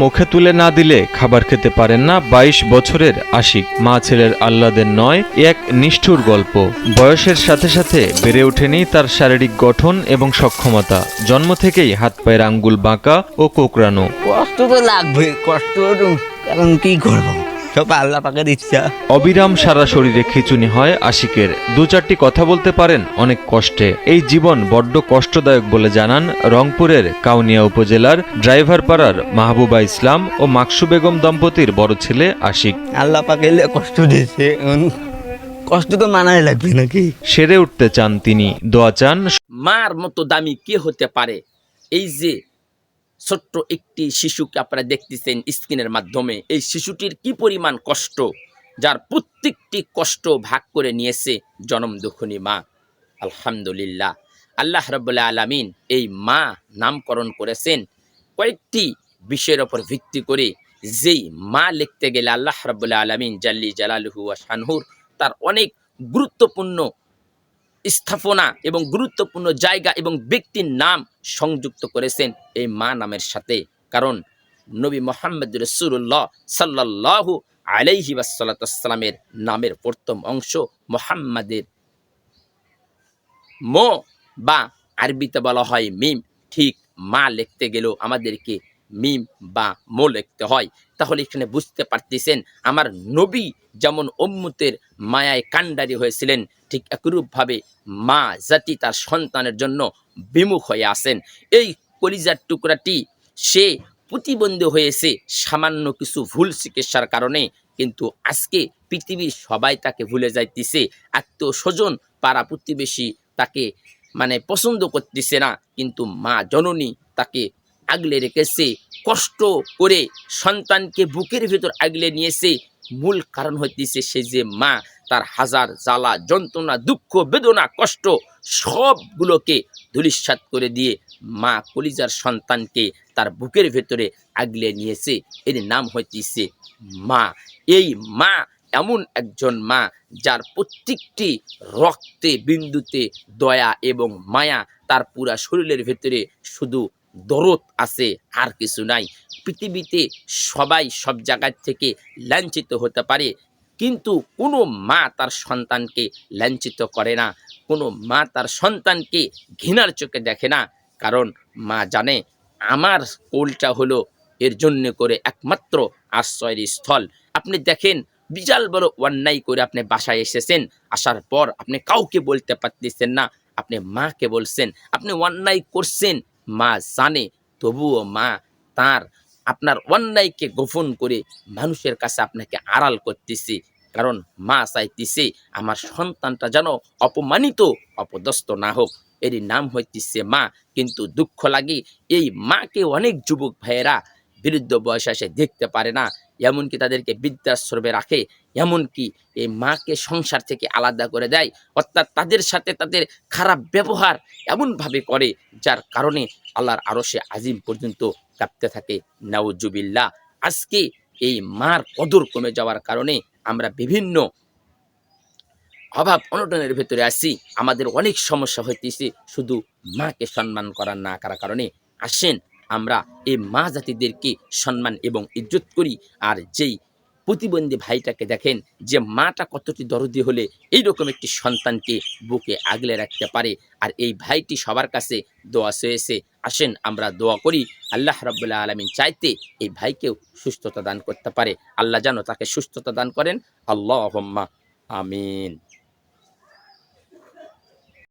মুখে তুলে না দিলে খাবার খেতে পারেন না বাইশ বছরের আশিক, মা ছেলের আহ্লাদের নয়, এক নিষ্ঠুর গল্প। বয়সের সাথে সাথে বেড়ে ওঠেনি তার শারীরিক গঠন এবং সক্ষমতা। জন্ম থেকেই হাত পায়ের আঙ্গুল বাঁকা ও কোকড়ানো। কষ্ট তো লাগবে কষ্ট কি করব? সব আল্লাহ পাকের ইচ্ছা। অবিরাম সারা শরীরে খিচুনি হয় আশিকের। দু চারটি কথা বলতে পারেন অনেক কষ্টে। এই জীবন বড্ড কষ্টদায়ক বলে জানান রংপুরের কাউনিয়া উপজেলার ড্রাইভার পাড়ার মাহবুবা ইসলাম ও মাকসু বেগম দম্পতির বড় ছেলে আশিক। আল্লাহ পাকে কষ্ট দিয়েছে কষ্ট তো মানায় লাগবে নাকি? সেরে উঠতে চান তিনি। দোয়া চান মার মতো দামি কে হতে পারে? এই যে ছোট্ট একটি শিশুকে আপনারা দেখতেছেন স্ক্রিনের মাধ্যমে। এই শিশুটির কি পরিমাণ কষ্ট? যার প্রত্যেকটি কষ্ট ভাগ করে নিয়েছে জনম দুঃখনী মা। আলহামদুলিল্লাহ। আল্লাহ রব্বুল্লাহ আলামিন এই মা নামকরণ করেছেন। কয়েকটি বিষয়ের ওপর ভিত্তি করে যেই মা লিখতে গেলে আল্লাহ রব্বুল্লাহ আলামিন জাল্লি জালালহু শানহুর তার অনেক গুরুত্বপূর্ণ স্থাপনা এবং গুরুত্বপূর্ণ জায়গা এবং ব্যক্তির নাম সংযুক্ত করেছেন এই মা নামের সাথে। কারণ নবী মোহাম্মদ রসুল্লাহ সাল্লাল্লাহু আলাইহি ওয়াসাল্লামের নামের প্রথম অংশ মোহাম্মদের মো বা আরবিতে বলা হয় মিম। ঠিক মা লিখতে গেলেও আমাদেরকে মিম বা মো লিখতে হয়। তাহলে এখানে বুঝতে পারতেছেন, আমার নবী যেমন অম্মুতের মায়ায় কাণ্ডারি হয়েছিলেন, ঠিক একরূপভাবে মা জাতি তার সন্তানের জন্য বিমুখ হয়ে আসেন এই কলিজার টুকরাটি সে প্রতিবন্ধী হয়েছে সামান্য কিছু ভুল চিকিৎসার কারণে, কিন্তু আজকে পৃথিবীর সবাই তাকে ভুলে যাইতেছে, আত্মীয় স্বজন, পাড়া প্রতিবেশী তাকে মানে পছন্দ করতেছে না, কিন্তু মা জননী তাকে আগলে রেখেছে, কষ্ট করে সন্তানকে বুকের ভিতর আগলে নিয়েছে, মূল কারণ হইতেছে সে যে মা, তার হাজার জ্বালা, যন্ত্রণা, দুঃখ, বেদনা, কষ্ট, সবগুলোকে ধুলিস্বাত করে দিয়ে মা কলিজার সন্তানকে তার বুকের ভেতরে আগলে নিয়েছে। এর নাম হইতেছে মা। এই মা এমন একজন মা, যার প্রত্যেকটি রক্তে, বিন্দুতে দয়া এবং মায়া তার পুরা শরীরের ভেতরে শুধু দরদ আছে, আর কিছু নাই। পৃথিবীতে সবাই সব জায়গার থেকে লাঞ্ছিত হতে পারে, কিন্তু কোনো মা তার সন্তানকে লাঞ্ছিত করে না। কোনো মা তার সন্তানকে ঘৃণার চোখে দেখে না, কারণ মা জানে আমার কোলটা হলো এর জন্য করে একমাত্র আশ্রয়ের স্থল। আপনি দেখেন, বিশাল বড় অন্যায় করে আপনি বাসায় এসেছেন, আসার পর আপনি কাউকে বলতে পারতেছেন না, আপনি মাকে বলছেন, আপনি অন্যায় করছেন মা জানে, তবুও মা তার আপনার অন্যায়কে গোপন করে মানুষের কাছে আপনাকে আড়াল করতেছে। কারণ মা চাইতেছে আমার সন্তানটা যেন অপমানিত, অপদস্থ না হোক। এরই নাম হইতেছে মা। কিন্তু দুঃখ লাগে, এই মাকে অনেক যুবক ভাইয়েরা বিরুদ্ধ বয়সে দেখতে পারে না। এমনকি তাদেরকে বৃদ্ধাশ্রমে রাখে, এমনকি এই মাকে সংসার থেকে আলাদা করে দেয়, অর্থাৎ তাদের সাথে তাদের খারাপ ব্যবহার এমনভাবে করে, যার কারণে আল্লাহর আরশে আজিম পর্যন্ত কাঁপতে থাকে। নাউজুবিল্লা আজকে এই মার কদর কমে যাওয়ার কারণে আমরা বিভিন্ন অভাব অনটনের ভেতরে আসি আমাদের অনেক সমস্যা হইতেছে, শুধু মাকে সম্মান করার না করার কারণে। আসেন আমরা এই মা জাতিদেরকে সম্মান এবং ইজ্জত করি। আর যেই প্রতিবন্ধী ভাইটাকে দেখেন, যে মাটা কতটি দরদি হলে এইরকম একটি সন্তানকে বুকে আগলে রাখতে পারে। আর এই ভাইটি সবার কাছে দোয়া চেয়েছে, আসেন আমরা দোয়া করি, আল্লাহ রাব্বুল্লাহ আলমিন চাইতে এই ভাইকেও সুস্থতা দান করতে পারে। আল্লাহ যেন তাকে সুস্থতা দান করেন। আল্লাহ আমিন।